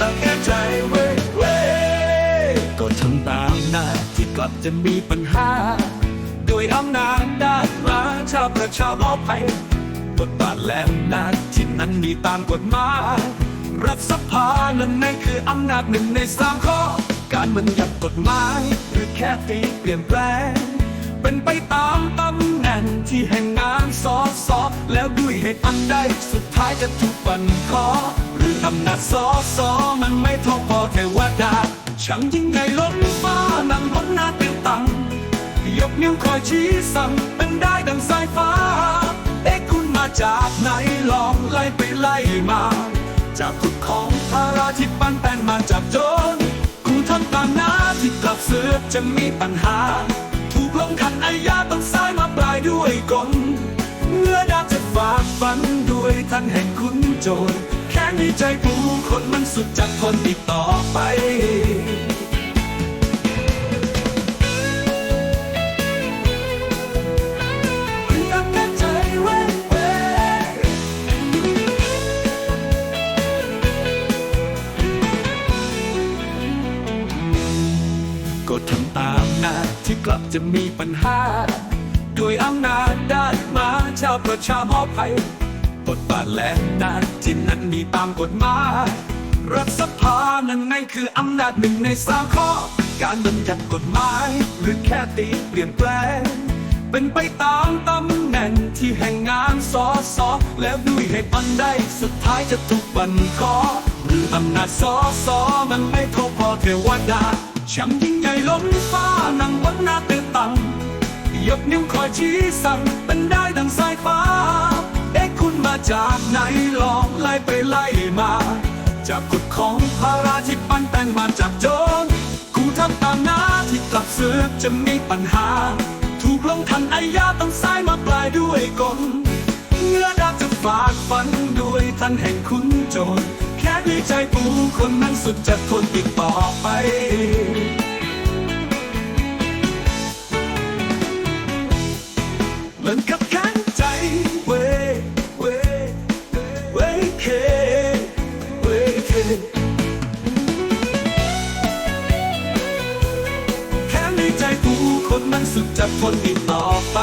ตั้งใจเว้เว้ก็ทำตามหน้าที่กลับจะมีปัญหา ด้วยอำนาจด้านมาชาประชาอภัยบทบาทและหน้าที่นั้นมีตามกฎหมายรัฐสภานั้นนั่นคืออำนาจหนึ่งในสามข้อ การมันยับกฎหมายหรือแค่ตีเปลี่ยนแปลง เป็นไปตามตำแหน่งที่แห่งงานสอสอแล้ว ตอันใดสุดท้ายจะถูกบันขอหรืออำนาจสอสอมันไม่เทอพอเทวดาช่างยิ่งใหญ่ล้นฟ้านั่งบนหน้าเตียงตัง ยกนิ้วคอยชี้สั่งเป็นได้ดังสายฟ้า เอ๊ะคุณมาจากไหนลองไล่ไปไล่มา จากขุดของภาราที่ปั้นแป้นมาจากโจรคุณทำตามหน้าที่กลับเสือกจะมีปัญหา ด้วยท่านแห่งคุณโจรแค่ในใจผู้คนมันสุดจะทนอีกต่อไปยังแน่ใจเว้ยเว้ยก็ทำตามหน้าที่กลับจะมีปัญหา ด้วยอำนาจได้มาชาวประชาหอภัย บทบาทและหน้าที่นั้นมีตามกฎหมาย รัฐสภานั้นไงคืออำนาจหนึ่งในสามข้อ การบัญญัติกฎหมาย หรือแค่ตีเปลี่ยนแปลง เป็นไปตามตำแหน่งที่แห่งงานสอสอแล้วด้วยเหตุอันใดสุดท้ายจะถูกบันขอหรืออำนาจสอสอมันไม่เทอพอเทวดาช่างยิ่งใหญ่ล้นฟ้านั่งบนหน้าเตือนตังยกนิ้วคอยชี้สั่งเป็นได้ดังสายฟ้า มาจากไหนลองไล่ไปไล่มา จากกฎของภาราที่ปั้นแต่งมาจากโจรกูทำตามหน้าที่กลับเสือกจะมีปัญหา ถูกลงทันอาญาต้องซ้ายมาปลายด้วยกลเงื่อดาจะฝากฝันด้วยท่านแห่งคุณโจรแค่ด้วยใจผู้คนนั้นสุดจะทนอีกต่อไปเหมือนกับ แค่ในใจผู้คนมันสุดจะทนอีกต่อไป